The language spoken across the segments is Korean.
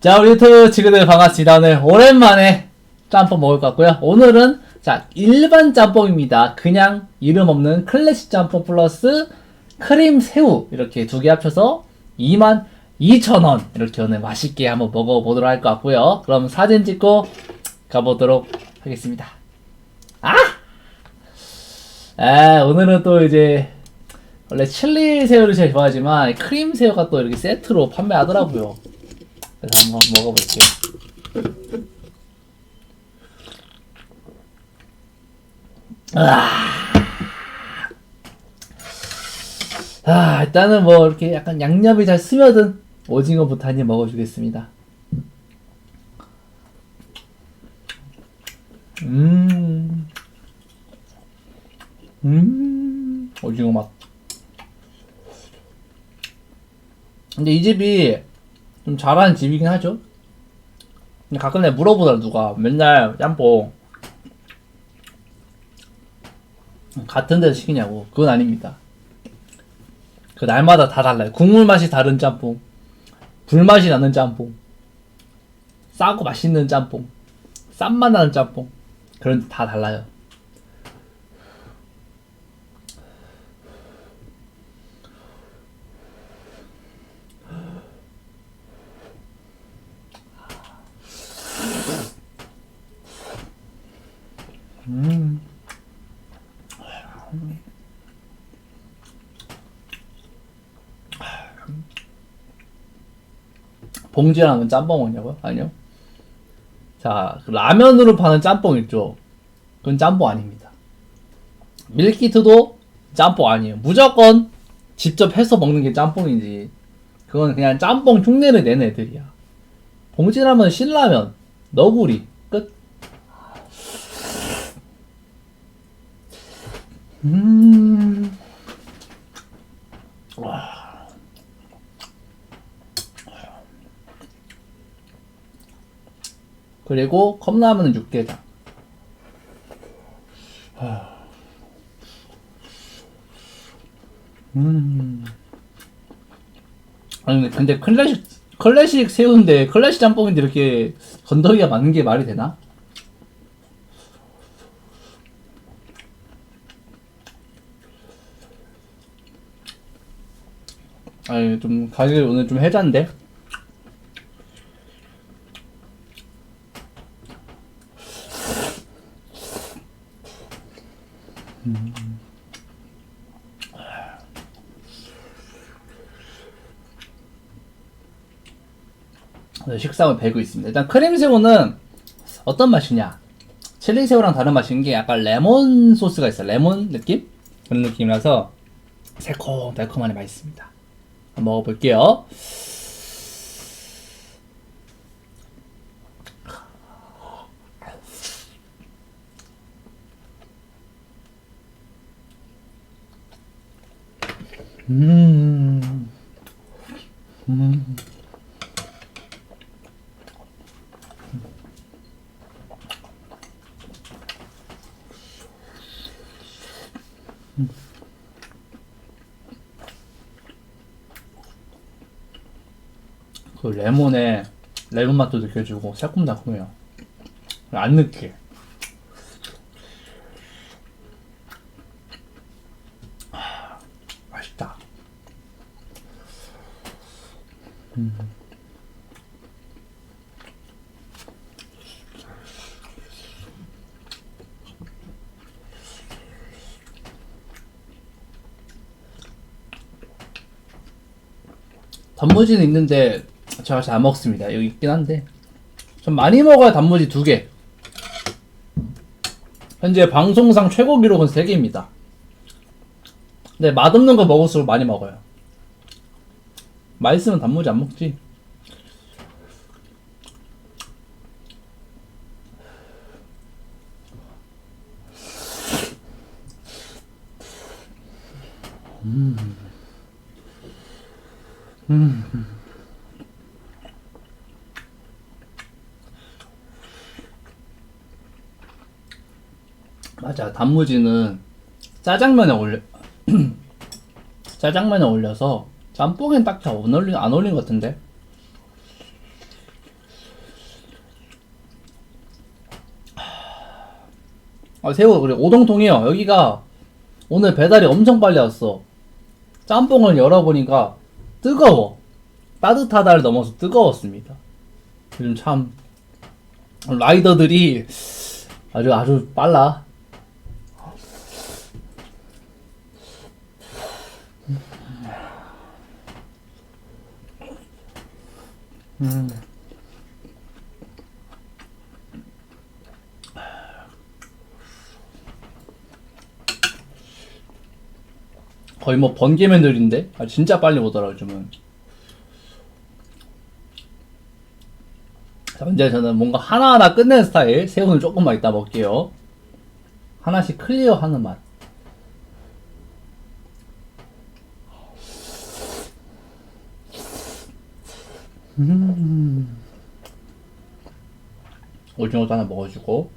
자, 우리 유튜브 친구들 반갑습니다. 오늘 오랜만에 짬뽕 먹을 것 같고요. 오늘은 자, 일반 짬뽕입니다. 그냥 이름 없는 클래식 짬뽕 플러스 크림 새우 이렇게 두 개 합쳐서 2만 2천원 이렇게 오늘 맛있게 한번 먹어보도록 할 것 같고요. 그럼 사진 찍고 가보도록 하겠습니다. 아! 아, 오늘은 또 이제 원래 칠리 새우를 제일 좋아하지만 크림 새우가 또 이렇게 세트로 판매하더라고요. 그래서 한번 먹어볼게요. 아, 아, 일단은 뭐 이렇게 약간 양념이 잘 스며든 오징어부터 한 입 먹어주겠습니다. 음, 음, 오징어 맛. 근데 이 집이 좀 잘하는 집이긴 하죠. 근데 가끔 내가 물어보더라 누가 맨날 짬뽕 같은 데서 시키냐고 그건 아닙니다. 그 날마다 다 달라요. 국물 맛이 다른 짬뽕, 불맛이 나는 짬뽕, 싸고 맛있는 짬뽕, 쌈맛 나는 짬뽕 그런 다 달라요. 봉지라면 짬뽕 먹냐고요? 아니요. 자, 그 라면으로 파는 짬뽕 있죠? 그건 짬뽕 아닙니다. 밀키트도 짬뽕 아니에요. 무조건 직접 해서 먹는 게 짬뽕이지. 그건 그냥 짬뽕 흉내를 내는 애들이야. 봉지라면 신라면, 너구리, 끝. 음. 그리고 컵라면은 육개장. 음. 아니 근데, 클래식 클래식 새우인데 클래식 짬뽕인데 이렇게 건더기가 많은 게 말이 되나? 아니 좀 가격이 오늘 좀 해잔데. 네, 식상을 배고 있습니다. 일단 크림새우는 어떤 맛이냐? 칠리새우랑 다른 맛인 게 약간 레몬 소스가 있어요. 레몬 느낌? 그런 느낌이라서 새콤달콤하니 맛있습니다. 한번 먹어볼게요. 그 레몬에 레몬 맛도 느껴지고 새콤달콤해요. 안 느끼해. 아, 맛있다. 단무지는 있는데 제가 잘 안 먹습니다. 여기 있긴 한데 좀 많이 먹어야 단무지 두 개. 현재 방송상 최고 기록은 3개입니다. 근데 맛없는 거 먹을수록 많이 먹어요. 맛있으면 단무지 안 먹지. 맞아. 단무지는 짜장면에 올려 짜장면에 올려서 짬뽕엔 딱히 안 어울린, 안 어울린 것 같은데. 아, 새우, 그래. 오동통이요. 여기가 오늘 배달이 엄청 빨리 왔어. 짬뽕을 열어보니까 뜨거워. 따뜻하다를 넘어서 뜨거웠습니다. 요즘 참, 라이더들이 아주 아주 빨라. 음. 거의 뭐 번개맨들인데? 아, 진짜 빨리 오더라 요즘은. 자, 이제 저는 뭔가 하나하나 끝내는 스타일 새우는 조금만 이따 먹게요. 하나씩 클리어하는 맛 음. 오징어도 하나 먹어주고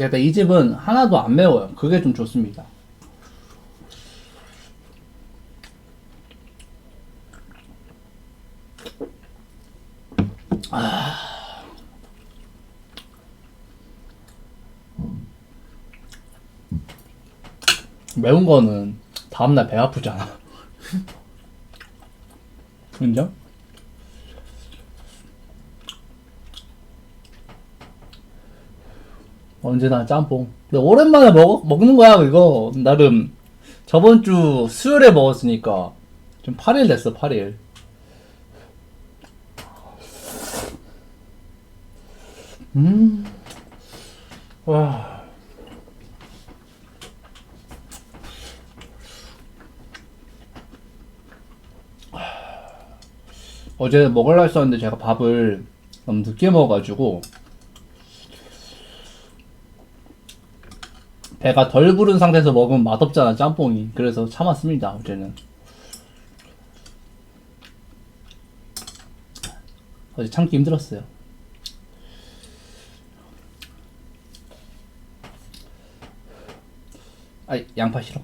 근데 이 집은 하나도 안 매워요. 그게 좀 좋습니다. 아. 매운 거는 다음날 배 아프잖아. 인정? 언제나 짬뽕. 근데 오랜만에 먹, 먹는 거야, 이거. 나름. 저번 주 수요일에 먹었으니까. 좀 8일 됐어, 8일. 음. 와. 어제 먹으려 했었는데 제가 밥을 너무 늦게 먹어가지고 배가 덜 부른 상태에서 먹으면 맛없잖아 짬뽕이. 그래서 참았습니다 어제는. 어제 참기 힘들었어요. 아 양파 싫어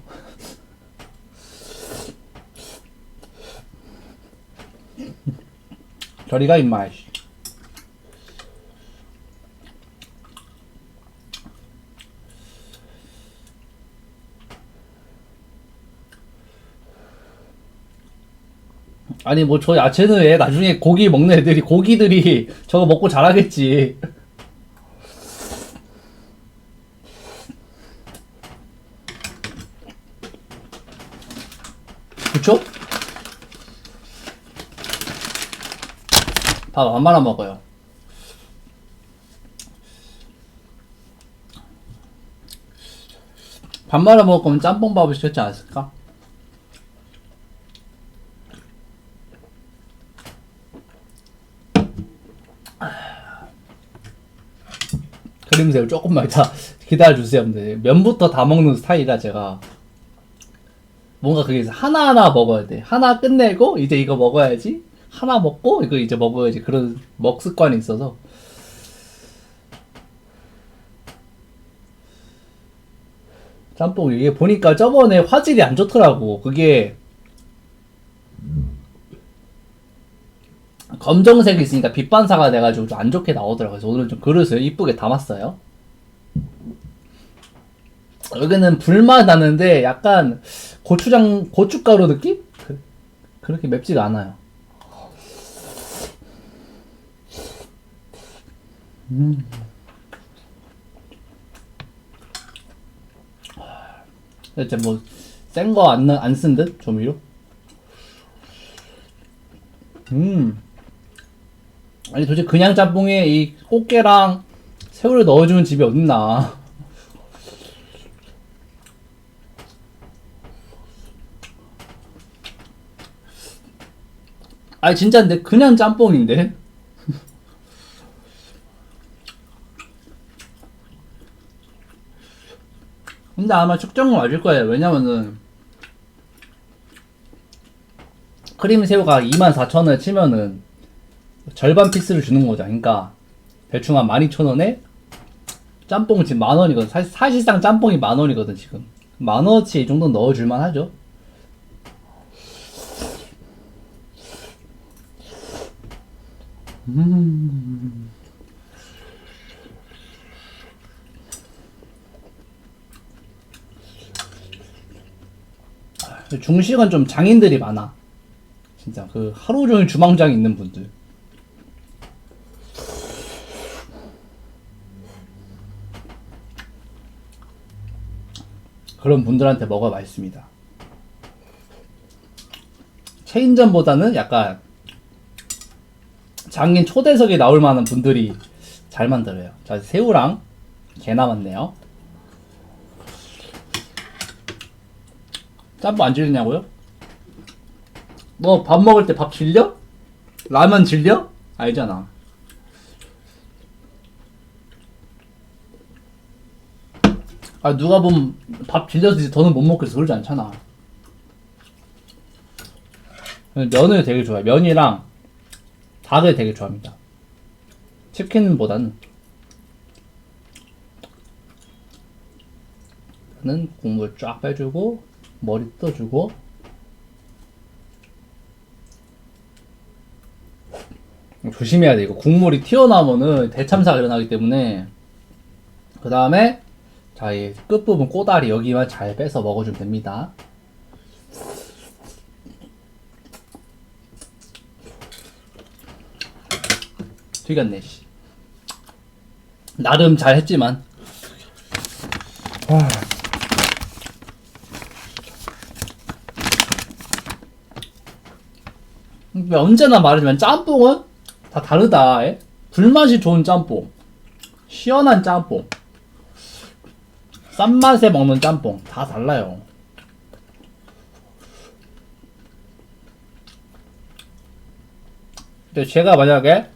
저리가 임마 씨. 아니 뭐 저 야채는 왜 나중에 고기 먹는 애들이 고기들이 저거 먹고 자라겠지. 그쵸? 밥 안 말아 먹어요. 밥 말아 먹을 거면 짬뽕밥을 시켰지 않았을까? 그림새우 조금만 이따 기다려주세요. 근데 면부터 다 먹는 스타일이라 제가 뭔가 그게. 하나하나 먹어야 돼. 하나 끝내고 이제 이거 먹어야지. 하나 먹고 이거 이제 먹어야지. 그런 먹 습관이 있어서. 짬뽕 이게 보니까 저번에 화질이 안 좋더라고. 그게 검정색이 있으니까 빛 반사가 돼가지고 좀 안 좋게 나오더라고요. 그래서 오늘 좀 그릇을 이쁘게 담았어요. 여기는 불맛 나는데 약간 고추장 고춧가루 느낌? 그, 그렇게 맵지가 않아요. 음. 이제 뭐센 거 안 안 쓴 듯 조미료? 음. 아니 도대체 그냥 짬뽕에 이 꽃게랑 새우를 넣어주는 집이 어딨나? 아니 진짜 근데 그냥 짬뽕인데? 근데 아마 축정은 맞을 거예요. 왜냐면은 크림 새우가 24,000원을 치면은 절반 피스를 주는 거죠. 그러니까 대충 한 12,000원에 짬뽕 지금 만 원이거든. 사실, 사실상 짬뽕이 만 원이거든, 지금. 만 원어치 정도 넣어줄만 하죠. 음. 중식은 좀 장인들이 많아. 진짜 그 하루 종일 주방장에 있는 분들. 그런 분들한테 먹어 맛있습니다. 체인점보다는 약간 장인 초대석에 나올 만한 분들이 잘 만들어요. 자, 새우랑 게 남았네요. 짬뽕 안 질리냐고요? 너 밥 먹을 때 밥 질려? 라면 질려? 알잖아. 아 누가 보면 밥 질려서 이제 더는 못 먹겠어 그러지 않잖아. 면을 되게 좋아해. 면이랑 닭을 되게 좋아합니다. 치킨보다는 는 국물 쫙 빼주고 머리 떠주고 조심해야 돼 이거 국물이 튀어나오면은 대참사가 일어나기 때문에 그 다음에 자, 이 끝부분 꼬다리 여기만 잘 빼서 먹어주면 됩니다. 튀겼네, 씨. 나름 잘 했지만. 언제나 말하지만 짬뽕은 다 다르다. 에? 불맛이 좋은 짬뽕, 시원한 짬뽕, 싼 맛에 먹는 짬뽕 다 달라요. 제가 만약에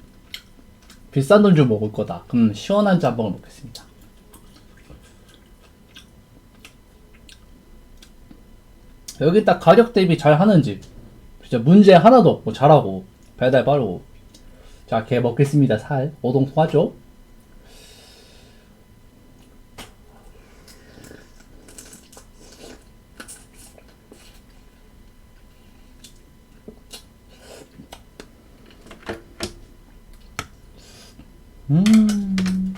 비싼 돈 주고 먹을 거다. 그럼 시원한 짬뽕을 먹겠습니다. 여기 딱 가격 대비 잘 하는 집. 진짜 문제 하나도 없고 잘하고 배달 빠르고. 자, 개 먹겠습니다. 살. 오동통 하죠? 음.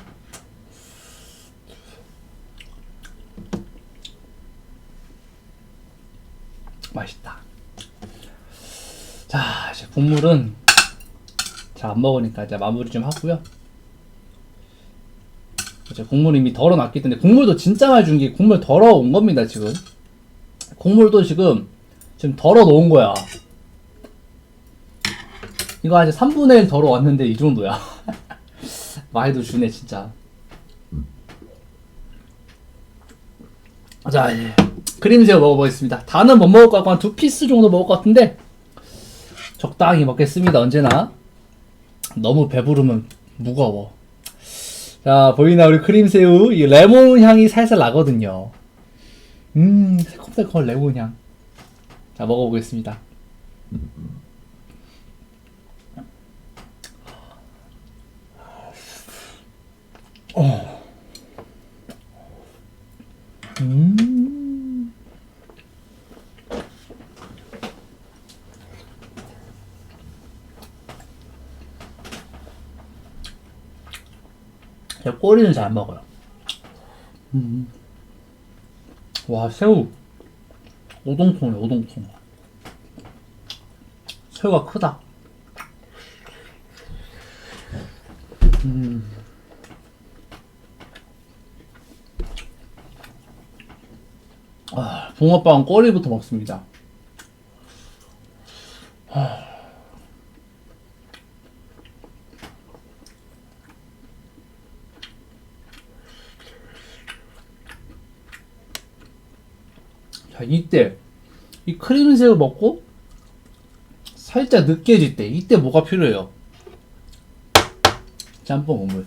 맛있다. 자, 이제 국물은 잘 안 먹으니까 이제 마무리 좀 하고요. 이제 국물 이미 덜어놨기 때문에 국물도 진짜 많이 준 게 국물 덜어온 겁니다 지금. 국물도 지금 지금 덜어 놓은 거야. 이거 한 3분의 1 덜어왔는데 이 정도야. 많이도 주네 진짜. 자 이제 크림새우 먹어보겠습니다. 다는 못 먹을 것 같고 한 두 피스 정도 먹을 것 같은데 적당히 먹겠습니다. 언제나 너무 배부르면 무거워. 자 보이나 우리 크림새우 이 레몬 향이 살살 나거든요. 음 새콤새콤한 레몬 향. 자 먹어보겠습니다. 음. 제가 꼬리는 잘 안 먹어요. 음. 와, 새우. 오동통이야, 오동통. 새우가 크다. 음. 아, 붕어빵 꼬리부터 먹습니다. 자, 이때 이 크림새우 먹고 살짝 느껴질 때 이때 뭐가 필요해요? 짬뽕 국물.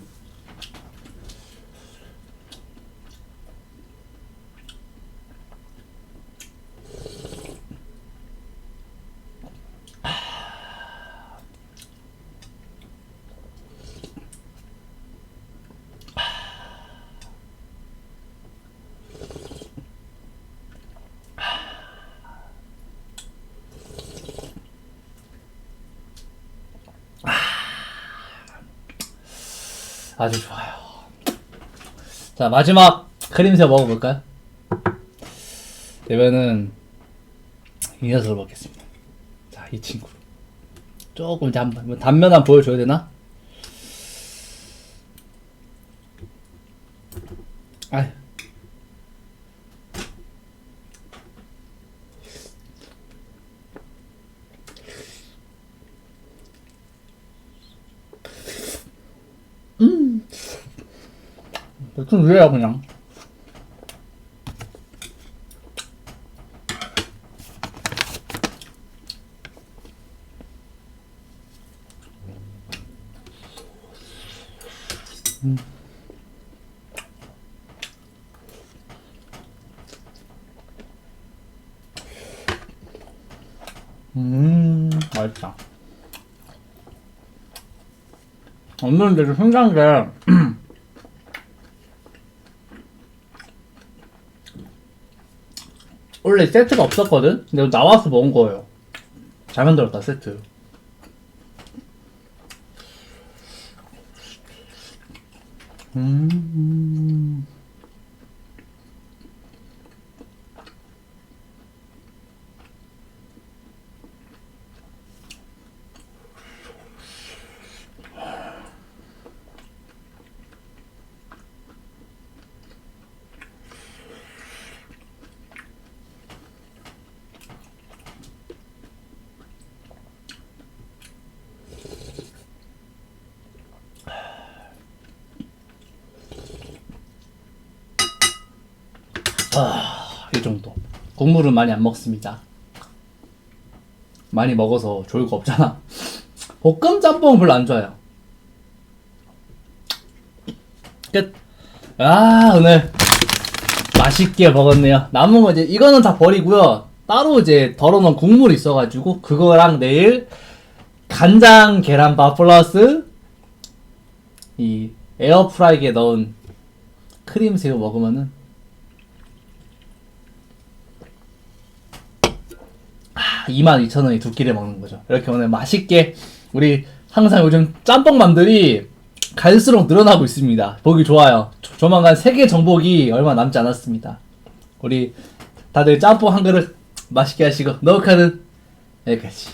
아주 좋아요. 자, 마지막 크림새우 먹어볼까요? 그러면은 이 녀석을 먹겠습니다. 자, 이 친구. 조금 이제 한번 뭐 단면 한번 보여줘야 되나? 아휴. 대충 이래요 그냥. 음. 맛있다. 오늘은 되게 신기한 게 원래 세트가 없었거든? 근데 나와서 먹은 거예요. 잘 만들었다, 세트. 음. 아, 이 정도. 국물은 많이 안 먹습니다. 많이 먹어서 좋을 거 없잖아. 볶음 짬뽕은 별로 안 좋아요. 끝. 아, 오늘 맛있게 먹었네요. 남은 거 이제 이거는 다 버리고요. 따로 이제 덜어놓은 국물이 있어가지고 그거랑 내일 간장 계란밥 플러스 이 에어프라이기에 넣은 크림 새우 먹으면은 22,000원이 두 끼를 먹는 거죠. 이렇게 오늘 맛있게 우리 항상 요즘 짬뽕맘들이 갈수록 늘어나고 있습니다. 보기 좋아요. 조- 조만간 세계 정복이 얼마 남지 않았습니다. 우리 다들 짬뽕 한 그릇 맛있게 하시고 너카는 여기까지.